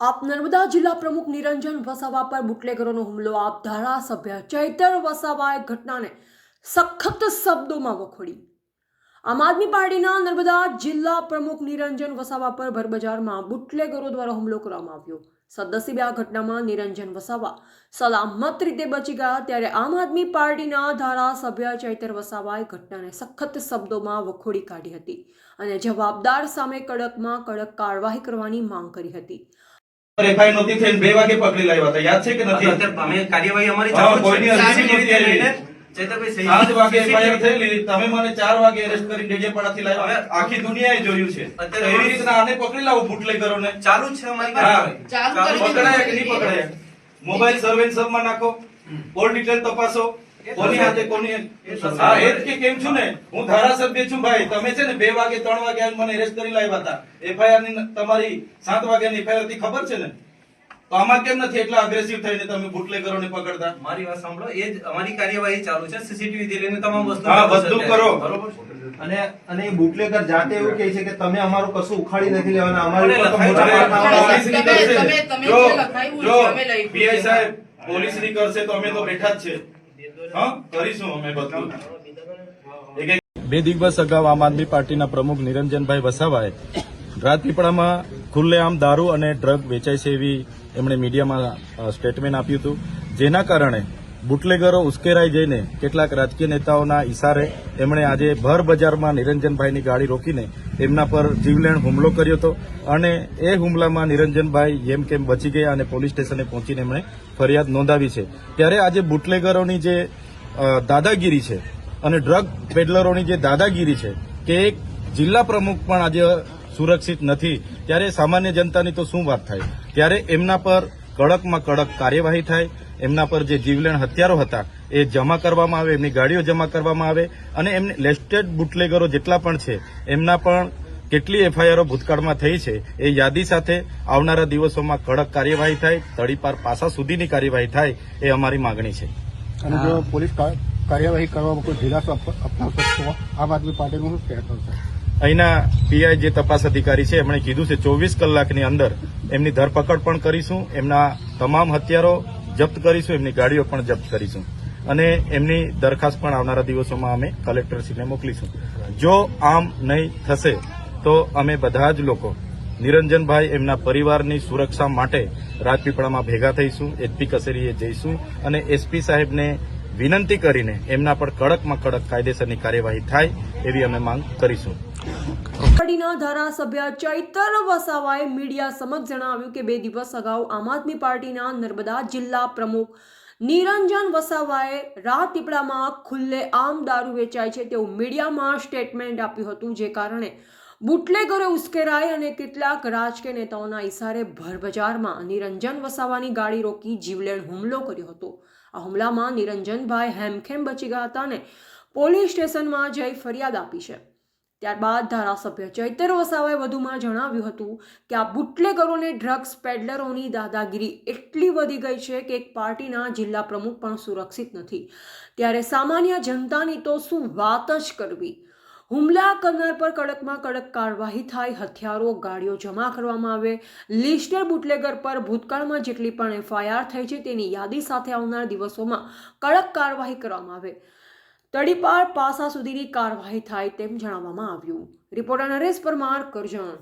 આપ નર્મદા જિલ્લા પ્રમુખ નિરંજન વસાવા પર બુટલેગરોનો હુમલો. આપ ધારાસભ્ય ચૈતર વસાવાએ ઘટનાને સખત શબ્દોમાં વખોડી. આમ આદમી પાર્ટીના નર્મદા જિલ્લા પ્રમુખ નિરંજન વસાવા પર ભરબજારમાં બુટલેગરો દ્વારા હુમલો કરવામાં આવ્યો. સદસીબે આ ઘટનામાં નિરંજન વસાવા સલામત રીતે બચી ગયા ત્યારે આમ આદમી પાર્ટીના ધારાસભ્ય ચૈતર વસાવાએ ઘટનાને સખત શબ્દોમાં વખોડી કાઢી હતી અને જવાબદાર સામે કડકમાં કડક કાર્યવાહી કરવાની માંગ કરી હતી. એફઆઈઆર નહોતી થઈને બે વાગે પકડી લાવ્યા હતા. યાદ છે કે નથી? અત્યારે અમે કાર્યવાહી અમારી ચાલુ જ કોઈની અરજી નથી આવી. લઈને ચેતરભાઈ સાત વાગે એફઆઈઆર થયેલી. તમે મને ચાર વાગે એરેસ્ટ કરી ડેડિયાપાડાથી લાવ્યા. આખી દુનિયાએ જોયું છે. અત્યારે એવી રીતના આને પકડી લાવો બુટલેગરોને ચાલુ જ છે અમારી. પકડાયા કે નહીં પકડાયા? મોબાઈલ સર્વેલન્સમાં નાખો. કોલ ડિટેલ તપાસો. કોની હાથે કોની હા એ જ કે કેમ છું ને? હું. ધારાસભ્ય છું ભાઈ. તમે છે ને બે વાગે ત્રણ વાગે આવીને મને એરેસ્ટ કરી લાવ્યા હતા. એફઆઈઆરની તમારી સાત વાગ્યાની એફઆઈઆરથી ખબર છે ને? તો આમાં કેમ નથી એટલા અગ્રેસિવ થઈને તમે બુટલેગરોને પકડતા? મારી વાત સાંભળો એ જ અમારી કાર્યવાહી ચાલુ છે. સીસીટીવી થી લઈને તમામ વસ્તુ હા, બધું કરો. બરોબર અને અને એ બુટલેગર જાતે એવું કહે છે કે તમે અમારું કશું ઉખાડી નથી લેવાના અમારી ઉપર તો મોટા પાટણ વાળા- તમે- કરશે. તો અમે તો બેઠા જ છે. કરીશું અમે બધું. બે દિવસ અગાઉ આમ આદમી પાર્ટીના પ્રમુખ નિરંજનભાઈ વસાવાએ રાજપીપળામાં ખુલ્લેઆમ દારૂ અને ડ્રગ વેચાય છે એવી એમણે મીડિયામાં સ્ટેટમેન્ટ આપ્યું હતું. જેના કારણે બુટલેગરો ઉશ્કેરાઈ જઈને કેટલાક રાજકીય નેતાઓના ઇશારે એમણે આજે ભર બજારમાં નિરંજનભાઈની ગાડી રોકીને એમના પર જીવલેણ હુમલો કર્યો હતો અને એ હુમલામાં નિરંજનભાઈ જેમ કેમ બચી ગયા અને પોલીસ સ્ટેશને પહોંચીને એમણે ફરિયાદ નોંધાવી છે. ત્યારે આજે બુટલેગરોની જે દાદાગીરી છે અને ડ્રગ પેડલરોની જે દાદાગીરી છે કે એક જિલ્લા પ્રમુખ પણ આજે સુરક્ષિત નથી. ત્યારે સામાન્ય જનતાની તો શું વાત થાય? ત્યારે એમના પર કડકમાં કડક કાર્યવાહી થાય એમના પર જે જીવલેણ હથિયારો હતા એ જમા કરવામાં આવે એમની ગાડીઓ જમા કરવામાં આવે અને એમને લેસ્ટેડ બુટલેગરો જેટલા પણ છે એમના પણ કેટલી એફઆઈઆરો ભૂતકાળમાં થઈ છે એ યાદી સાથે આવનારા દિવસોમાં કડક કાર્યવાહી થાય તડીપાર પાસા સુધીની કાર્યવાહી થાય એ અમારી માંગણી છે. અને જો પોલીસ કાર્યવાહી કરવામાં કોઈ ઢીલાસો અપનાવશે તો આમ આદમી પાર્ટીનું શું કહેતો છે અહીંના પીઆઈ જે તપાસ અધિકારી છે એમણે કીધું છે ચોવીસ કલાકની અંદર એમની ધરપકડ પણ કરીશું એમના તમામ હથિયારો જપ્ત કરીશું, એમની ગાડીઓ પણ જપ્ત કરીશું. અને એમની દરખાસ્ત પણ આવનારા દિવસોમાં અમે કલેક્ટરશ્રીને મોકલીશું. જો આમ નહીં થશે, તો અમે બધા જ લોકો નિરંજનભાઈ એમના પરિવારની સુરક્ષા માટે રાજપીપળામાં ભેગા થઈશું એચપી કચેરીએ જઈશું અને એસપી સાહેબને વિનંતી કરીને એમના પર કડકમાં કડક કાયદેસરની કાર્યવાહી થાય એવી અમે માંગ કરીશું. પાર્ટીના ધારાસભ્ય ચૈતર વસાવાએ મીડિયા સમક્ષ જણાવ્યું કે બે દિવસ અગાઉ આમ આદમી પાર્ટીના નર્મદા જિલ્લા પ્રમુખ નિરંજન વસાવાએ રાજપીપળામાં ખુલ્લે આમ દારૂ વેચાય છે તેવું મીડિયામાં સ્ટેટમેન્ટ આપ્યું હતું, જે કારણે બુટલેગરો ઉશ્કેરાય અને કેટલાક રાજકીય નેતાઓના ઇશારે ભરબજારમાં નિરંજન વસાવાની ગાડી રોકી જીવલેણ હુમલો કર્યો હતો. આ હુમલામાં નિરંજનભાઈ હેમખેમ બચી ગયા હતા અને પોલીસ સ્ટેશનમાં જઈ ફરિયાદ આપી છે. ત્યારબાદ ધારાસભ્ય ચૈતર વસાવાએ વધુમાં જણાવ્યું હતું કે આ બુટલેગરોને ડ્રગ્સ પેડલરોની દાદાગીરી એટલી વધી ગઈ છે કે એક પાર્ટીના જિલ્લા પ્રમુખ પણ સુરક્ષિત નથી. ત્યારે સામાન્ય જનતાની તો શું વાત જ કરવી? હુમલા કરનાર પર કડકમાં કડક કાર્યવાહી થાય, હથિયારો, ગાડીઓ જમા કરવામાં આવે, લિસ્ટર બુટલેગર પર ભૂતકાળમાં જેટલી પણ એફઆઈઆર થઈ છે તેની યાદી સાથે આવનાર દિવસોમાં કડક કાર્યવાહી કરવામાં આવે. તડીપાર પાસા સુધીની કાર્યવાહી થાય તેમ જણાવવામાં આવ્યું. રિપોર્ટર નરેશ પરમાર કરજણ.